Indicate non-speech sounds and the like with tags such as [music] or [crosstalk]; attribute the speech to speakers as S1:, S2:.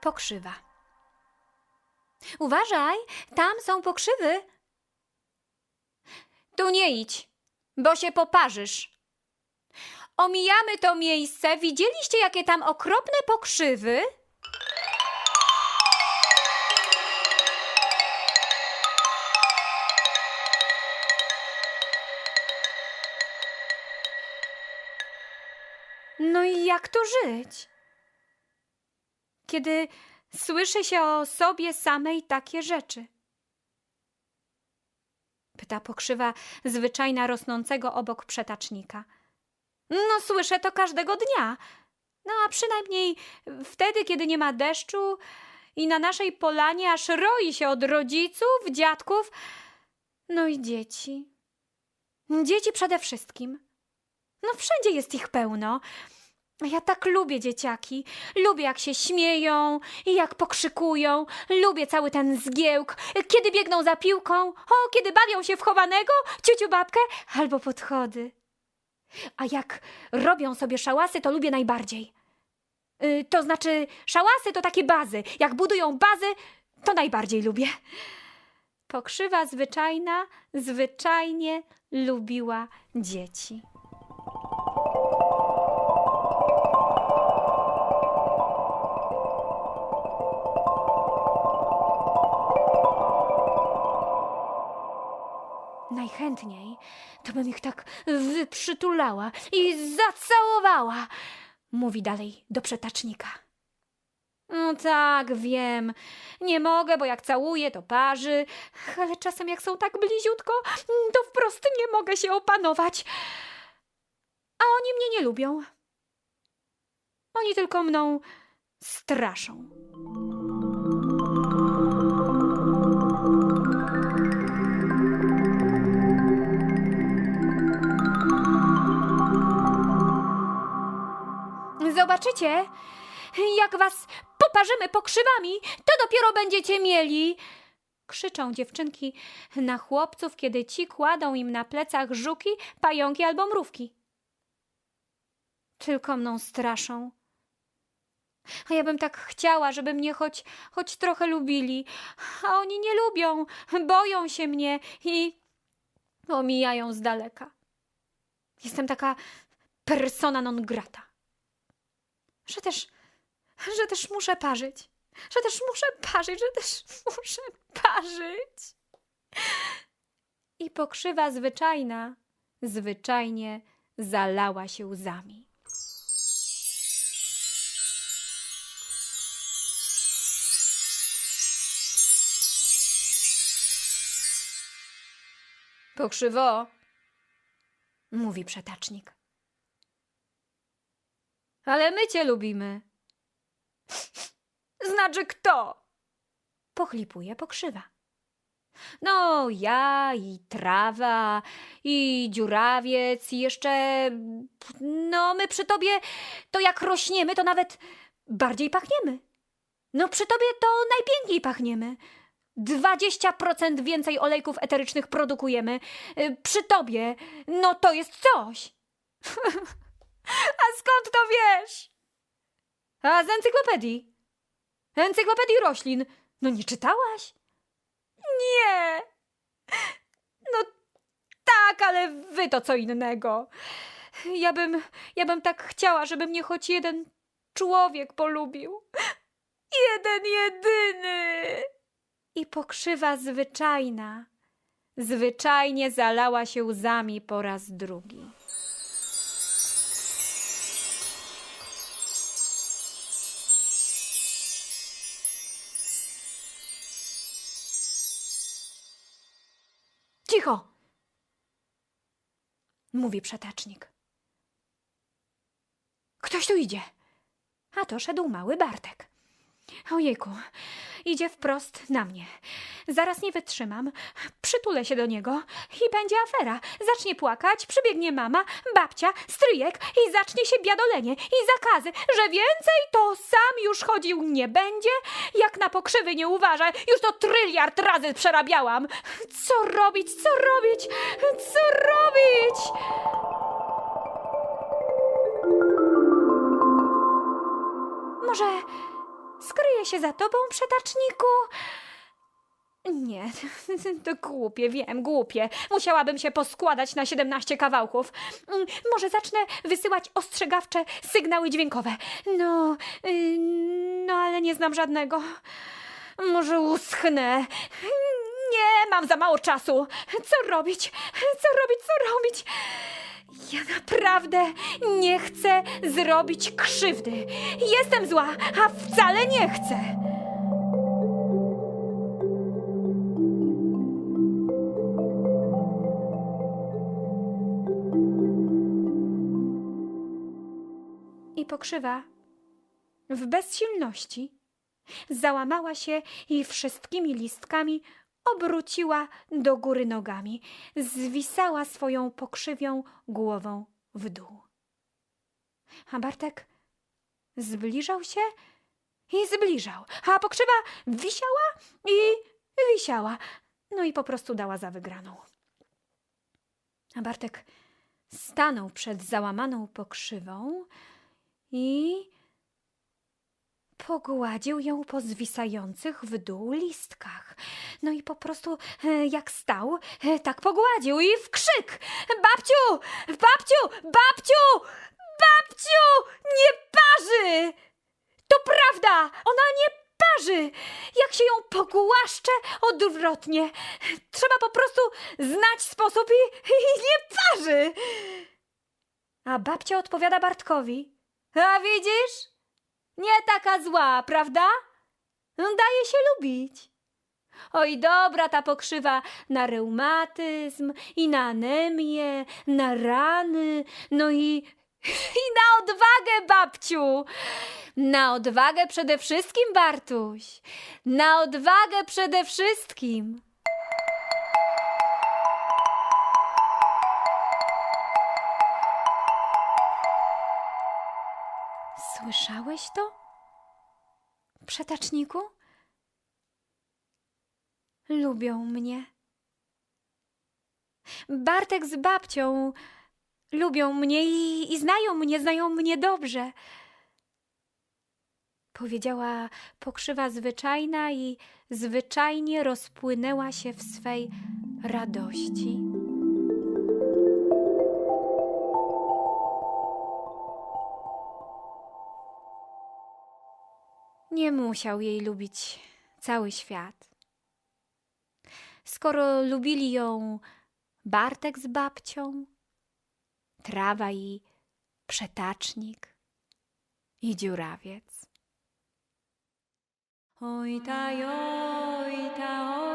S1: Pokrzywa. Uważaj, tam są pokrzywy. Tu nie idź, bo się poparzysz. Omijamy to miejsce. Widzieliście, jakie tam okropne pokrzywy? No i jak tu żyć? Kiedy słyszy się o sobie samej takie rzeczy. Pyta pokrzywa zwyczajna rosnącego obok przetacznika. No, słyszę to każdego dnia. No, a przynajmniej wtedy, kiedy nie ma deszczu i na naszej polanie aż roi się od rodziców, dziadków, no i dzieci. Dzieci przede wszystkim. No, wszędzie jest ich pełno. Ja tak lubię dzieciaki. Lubię, jak się śmieją i jak pokrzykują. Lubię cały ten zgiełk, kiedy biegną za piłką, o, kiedy bawią się w chowanego, ciuciu babkę albo podchody. A jak robią sobie szałasy, to lubię najbardziej. Y, to znaczy, szałasy to takie bazy. Jak budują bazy, to najbardziej lubię. Pokrzywa zwyczajna zwyczajnie lubiła dzieci. Najchętniej to bym ich tak wyprzytulała i zacałowała, mówi dalej do przetacznika. No tak, wiem. Nie mogę, bo jak całuję, to parzy, ale czasem jak są tak bliziutko, to wprost nie mogę się opanować. A oni mnie nie lubią. Oni tylko mną straszą. Zobaczycie, jak was poparzymy pokrzywami, to dopiero będziecie mieli. Krzyczą dziewczynki na chłopców, kiedy ci kładą im na plecach żuki, pająki albo mrówki. Tylko mną straszą. A ja bym tak chciała, żeby mnie choć, choć trochę lubili. A oni nie lubią, boją się mnie i omijają z daleka. Jestem taka persona non grata że też, że też muszę parzyć. Że też muszę parzyć, że też [laughs] muszę parzyć. I pokrzywa zwyczajna zwyczajnie zalała się łzami. Pokrzywo, mówi przetacznik. Ale my cię lubimy. [laughs] Znaczy kto? Pochlipuje pokrzywa. No, ja i trawa, i dziurawiec, i jeszcze. No, my przy tobie, to jak rośniemy, to nawet bardziej pachniemy. No, przy tobie to najpiękniej pachniemy. 20% więcej olejków eterycznych produkujemy. Y, Przy tobie, no to jest coś. [laughs] [laughs] A skąd to wiesz? A z encyklopedii. Encyklopedii roślin. No nie czytałaś? Nie. No tak, ale wy to co innego. Ja bym, ja bym tak chciała, żeby mnie choć jeden człowiek polubił. Jeden jedyny. I pokrzywa zwyczajna, zwyczajnie zalała się łzami po raz drugi. Cicho! Mówi przetacznik. Ktoś tu idzie. A to szedł mały Bartek. Ojejku, idzie wprost na mnie. Zaraz nie wytrzymam. Przytulę się do niego i będzie afera. Zacznie płakać, przybiegnie mama, babcia, stryjek i zacznie się biadolenie i zakazy, że więcej to sam już chodził nie będzie. Jak na pokrzywy nie uważa, już to tryliard razy przerabiałam. Co robić, co robić, co robić? Się za tobą, przetaczniku? Nie, [laughs] to głupie, wiem, głupie. Musiałabym się poskładać na 17 kawałków. Mm, Może zacznę wysyłać ostrzegawcze sygnały dźwiękowe. No, y, no ale nie znam żadnego. Może uschnę. Nie, mam za mało czasu. Co robić? Co robić? Co robić? Ja naprawdę nie chcę zrobić krzywdy. Jestem zła, a wcale nie chcę. I pokrzywa w bezsilności załamała się i wszystkimi listkami obróciła do góry nogami, zwisała swoją pokrzywią głową w dół. A Bartek zbliżał się i zbliżał, a pokrzywa wisiała i wisiała, no i po prostu dała za wygraną. A Bartek stanął przed załamaną pokrzywą i pogładził ją po zwisających w dół listkach. No i po prostu e, jak stał, e, tak pogładził i w krzyk! Babciu! Babciu! Babciu! Babciu! Nie parzy! To prawda! Ona nie parzy! Jak się ją pogłaszcze odwrotnie. Trzeba po prostu znać sposób i, i nie parzy! A babcia odpowiada Bartkowi. A widzisz? Nie taka zła, prawda? Daje się lubić. Oj, dobra ta pokrzywa na reumatyzm i na anemię, na rany, no i, [laughs] i na odwagę, babciu. Na odwagę przede wszystkim, Bartuś. Na odwagę przede wszystkim. Słyszałeś to? Przetaczniku? Lubią mnie. Bartek z babcią lubią mnie i, i znają mnie, znają mnie dobrze. Powiedziała pokrzywa zwyczajna i zwyczajnie rozpłynęła się w swej radości. Nie musiał jej lubić cały świat. Skoro lubili ją Bartek z babcią, trawa i przetacznik i dziurawiec. Oj taj, oj taj.